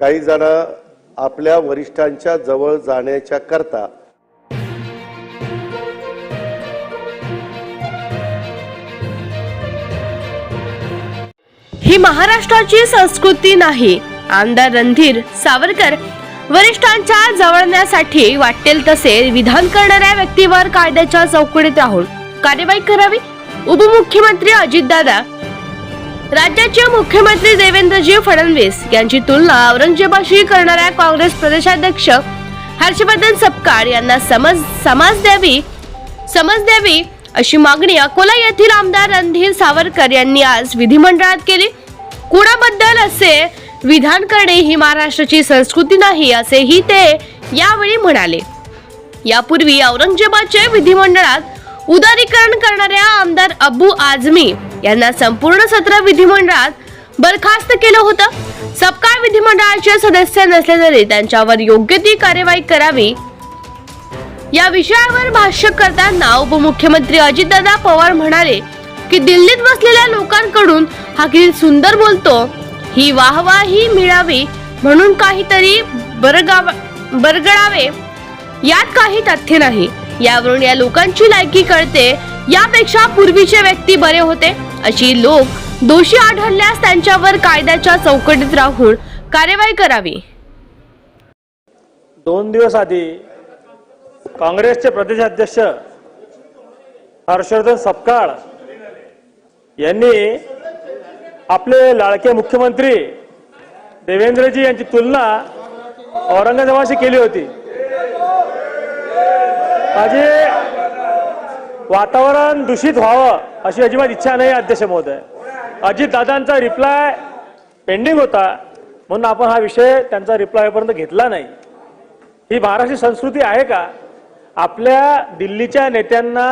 काही जण आपल्या वरिष्ठांच्या जवळ जाण्याच्या करता ही महाराष्ट्राची संस्कृती नाही. आमदार रणधीर सावरकर वरिष्ठांच्या जवळण्यासाठी वाटेल तसे विधान करणाऱ्या व्यक्तीवर कायद्याच्या चौकटीत राहून कार्यवाही करावी. उपमुख्यमंत्री अजितदादा राज्याचे मुख्यमंत्री देवेंद्रजी फडणवीस यांची तुलना औरंगजेबाशी करणाऱ्या काँग्रेस प्रदेशाध्यक्ष हर्षवर्धन सपकाळ यांना समज समाज द्यावी समज द्यावी अशी मागणी अकोला येथील आमदार रणधीर सावरकर यांनी आज विधिमंडळात केली. कुणाबद्दल असे विधान करणे ही महाराष्ट्राची संस्कृती नाही असेही ते यावेळी म्हणाले. यापूर्वी औरंगजेबाचे विधिमंडळात उदारीकरण करणाऱ्या आमदार अबू आझमी यांना संपूर्ण सत्र विधिमंडळात बरखास्त केलं होतं. सपकाळ विधिमंडळाचे सदस्य नसले तरी त्यांच्यावर योग्य ती कार्यवाही करावी. या विषयावर भाष्य करताना उपमुख्यमंत्री अजितदादा पवार म्हणाले की दिल्लीत बसलेल्या लोकांकडून हा किती सुंदर बोलतो. ही वाहवाही मिळावी म्हणून काहीतरी बरगाव बरगडावे यात काही तथ्य नाही. यावरून या लोकांची लायकी कळते. यापेक्षा पूर्वीचे व्यक्ती बरे होते. अशी लोक दोषी आढळल्यास त्यांच्यावर कायद्याच्या चौकटीत राहून कार्यवाही करावी. दोन दिवस आधी काँग्रेसचे प्रदेशाध्यक्ष हर्षवर्धन सपकाळ यांनी आपले लाडके मुख्यमंत्री देवेंद्रजी यांची तुलना औरंगजेबाशी केली होती. माझी वातावरण दूषित व्हावं अशी अजिबात इच्छा नाही अध्यक्ष महोदय. अजित दादांचा रिप्लाय पेंडिंग होता. म्हणून आपण हा विषय त्यांचा रिप्लायपर्यंत घेतला नाही. ही महाराष्ट्र संस्कृती आहे का? आपल्या दिल्लीच्या नेत्यांना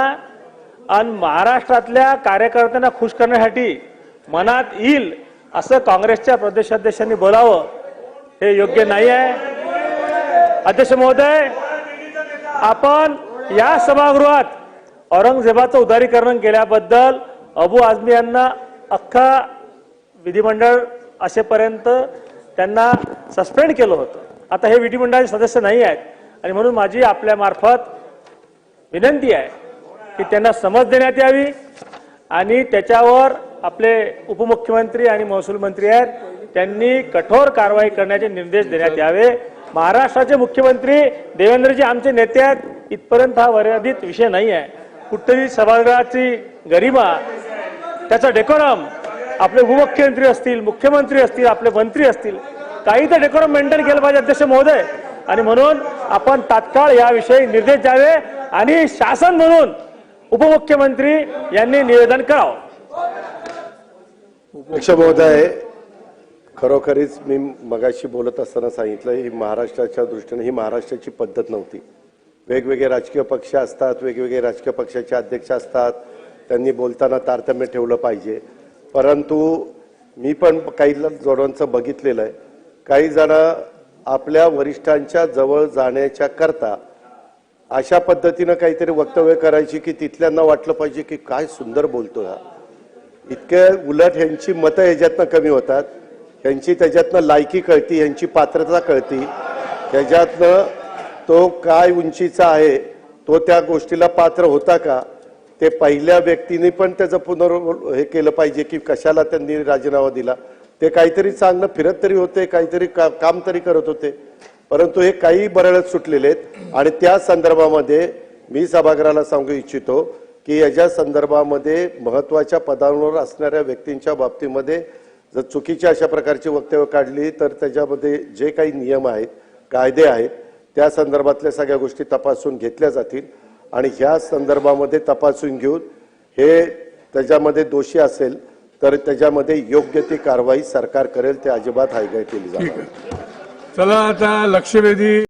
आणि महाराष्ट्रातल्या कार्यकर्त्यांना खुश करण्यासाठी मनात येईल असं काँग्रेसच्या प्रदेशाध्यक्षांनी बोलावं हे योग्य नाही आहे. अध्यक्ष महोदय आपण या सभागृहात औरंगजेबाचं उदारीकरण केल्याबद्दल अबू आझमी यांना अख्खा विधिमंडळ असेपर्यंत त्यांना सस्पेंड केलं होतं. आता हे विधिमंडळाचे सदस्य नाही आहेत. आणि म्हणून माझी आपल्यामार्फत विनंती आहे की त्यांना समज देण्यात यावी आणि त्याच्यावर आपले उपमुख्यमंत्री आणि महसूल मंत्री आहेत त्यांनी कठोर कारवाई करण्याचे निर्देश देण्यात यावे. महाराष्ट्राचे मुख्यमंत्री देवेंद्रजी आमचे नेते आहेत. इथपर्यंत हा मर्यादित विषय नाही आहे. कुठेही सभागृहाची गरिमा त्याचा डेकोरम आपले उपमुख्यमंत्री असतील मुख्यमंत्री असतील आपले मंत्री असतील काही तर डेकोरम मेंटेन केलं पाहिजे अध्यक्ष महोदय. आणि म्हणून आपण तात्काळ याविषयी निर्देश द्यावे आणि शासन म्हणून उपमुख्यमंत्री यांनी निवेदन करावं. अध्यक्ष महोदय खरोखरीच मी मगाशी बोलत असताना सांगितलं ही महाराष्ट्राच्या दृष्टीने ही महाराष्ट्राची पद्धत नव्हती. वेगवेगळे राजकीय पक्ष असतात वेगवेगळे राजकीय पक्षाचे अध्यक्ष असतात. त्यांनी बोलताना तारतम्य ठेवलं पाहिजे. परंतु मी पण काही जोडांचं बघितलेलं आहे. काही जण आपल्या वरिष्ठांच्या जवळ जाण्याच्या करता अशा पद्धतीनं काहीतरी वक्तव्य करायची की तिथल्यांना वाटलं पाहिजे की काय सुंदर बोलतो हा. इतके उलट ह्यांची मतं ह्याच्यातनं कमी होतात. ह्यांची त्याच्यातनं लायकी कळती ह्यांची पात्रता कळती. त्याच्यातनं तो काय उंचीचा आहे तो त्या गोष्टीला पात्र होता का? ते पहिल्या व्यक्तीने पण त्याचं पुनर् हे केलं पाहिजे की कशाला त्यांनी राजीनामा दिला. ते काहीतरी चांगलं फिरत तरी होते काहीतरी का, काम तरी करत होते. परंतु हे काही बरळत सुटलेले आहेत आणि त्या संदर्भामध्ये मी सभागृहाला सांगू इच्छितो की याच्या संदर्भामध्ये महत्त्वाच्या पदांवर असणाऱ्या व्यक्तींच्या बाबतीमध्ये जर चुकीच्या अशा प्रकारची वक्तव्य काढली तर त्याच्यामध्ये जे काही नियम आहेत कायदे आहेत त्या संदर्भातल्या सगळ्या गोष्टी तपासून घेतल्या जातील. आणि ह्या संदर्भामध्ये तपासून घेऊन हे त्याच्यामध्ये दोषी असेल तर त्याच्यामध्ये योग्य ती कारवाई सरकार करेल ते अजिबात हायगाय केली जाईल चला आता लक्षवेधी